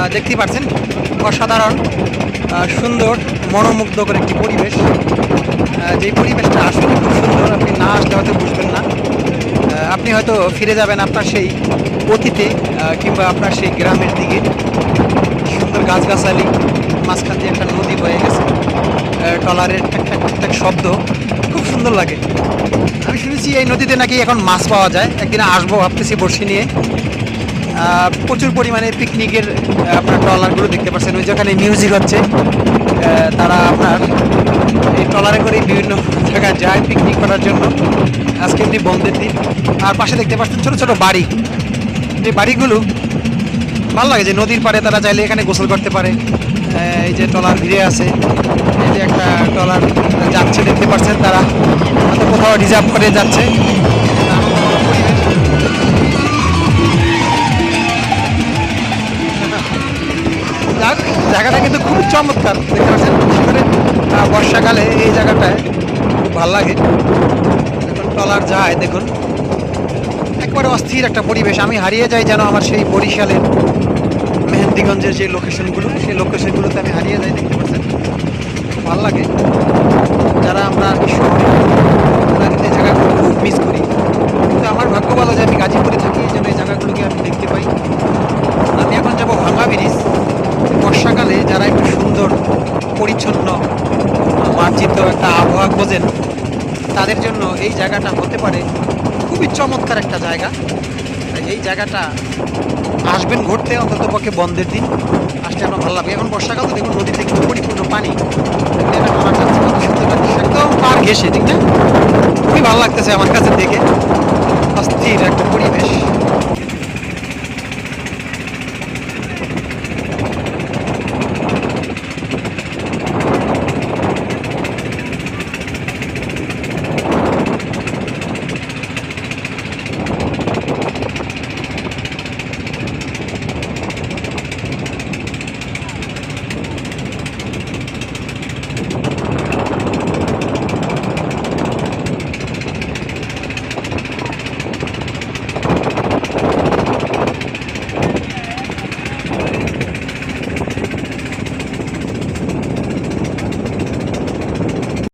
আহ, দেখতেই পাচ্ছেন অসাধারণ সুন্দর মনোমুগ্ধকর একটি পরিবেশ। যেই পরিবেশটা আসলে খুব সুন্দর আপনি না আসলে হয়তো বুঝবেন না। আপনি হয়তো ফিরে যাবেন আপনার সেই অতীতে কিংবা আপনার সেই গ্রামের দিকে। সুন্দর গাছগাছালি মাঝখান দিয়ে একটা নদী বয়ে গেছে। আহ, ট্রলারের ঠ্যাক ঠ্যাক শব্দ খুব সুন্দর লাগে। আমি শুনেছি এই নদীতে নাকি এখন মাছ পাওয়া যায়। একদিন আসব ভাবতেছি বড়শি নিয়ে। প্রচুর পরিমাণে পিকনিকের আপনার ট্রলারগুলো দেখতে পাচ্ছেন। ওই যেখানে মিউজিক হচ্ছে। তারা আপনার এই ট্রলারে করে বিভিন্ন জায়গায় যায় পিকনিক করার জন্য। আজকে এমনি বন্ধের দিন। আর পাশে দেখতে পাচ্ছেন ছোটো ছোটো বাড়ি। এই বাড়িগুলো ভালো লাগে যে নদীর পাড়ে তারা চাইলে এখানে গোসল করতে পারে। এই যে ট্রলার ঘিরে আছে। এই যে একটা ট্রলার যাচ্ছে দেখতে পাচ্ছেন তারা। কোথাও রিজার্ভ করে যাচ্ছে। চমৎকার। দেখতে পাচ্ছেন বর্ষাকালে এই জায়গাটায় খুব ভালো লাগে। যখন টলার যায়, দেখুন। একবারে অস্থির একটা পরিবেশ। আমি হারিয়ে যাই যেন আমার সেই বরিশালের মেহেন্দিগঞ্জের যে লোকেশনগুলো সেই লোকেশনগুলোতে আমি হারিয়ে যাই, দেখতে পাচ্ছেন। খুব ভালো লাগে যারা আমরা শহরে তারা কিন্তু এই জায়গাগুলো খুব মিস করি কিন্তু আমার ভাগ্য ভালো যে আমি গাজীপুরে থাকি এই জন্য এই জায়গাগুলোকে আমি দেখতে পাই আমি এখন যাব ভাঙ্গা ব্রিজ বর্ষাকালে যারা একটু সুন্দর পরিচ্ছন্ন মার্জিত একটা আবহাওয়া খোঁজেন তাদের জন্য এই জায়গাটা হতে পারে খুবই চমৎকার একটা জায়গা। এই জায়গাটা আসবেন ঘুরতে অন্তত পক্ষে বন্ধের দিন। আসলে আপনার ভালো লাগবে। এখন বর্ষাকাল তো দেখুন নদীতে কিন্তু পরিপূর্ণ পানি। আমার একদম পার ঘেসে ঠিক না? খুবই ভালো লাগতেছে আমার কাছে দেখে। অস্থির একটা পরিবেশ।